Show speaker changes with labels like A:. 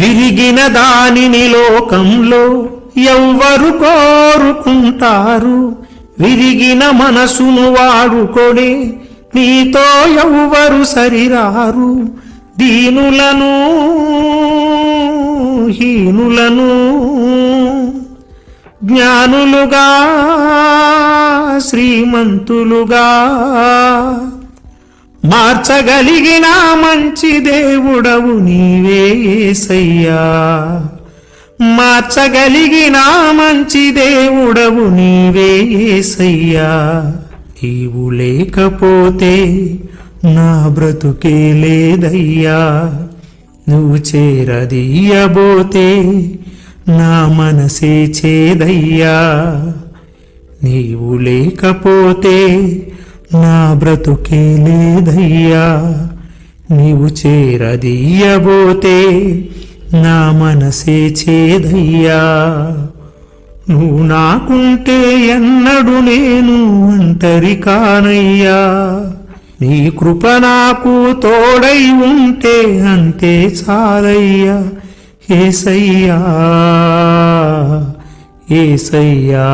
A: విరిగిన దానిని లోకంలో ఎవ్వరు కోరుకుంటారు. విరిగిన మనసును వాడుకొనే నీతో ఎవ్వరు సరిరారు. దీనులను హీనులను జ్ఞానులుగా శ్రీమంతులుగా మార్చగలిగిన మంచి దేవుడవు నీవేసయ్యా మార్చగలిగిన మంచి దేవుడవు నీవేసయ్యా నీవు లేకపోతే నా బ్రతుకే లేదయ్యా. నువ్వు చేరదీయబోతే నా మనసే చేదయ్యా. నీవు లేకపోతే నా బ్రతుకే లేదయ్యా నీవు చేరదీయబోతే నా మనసే చేదయ్యా. నువ్వు నాకుంటే ఎన్నడు నేను ఒంటరి కానయ్యా నీ కృప నాకు తోడై ఉంటే అంతే చాలయ్యా. ఏసయ్యా ఏసయ్యా.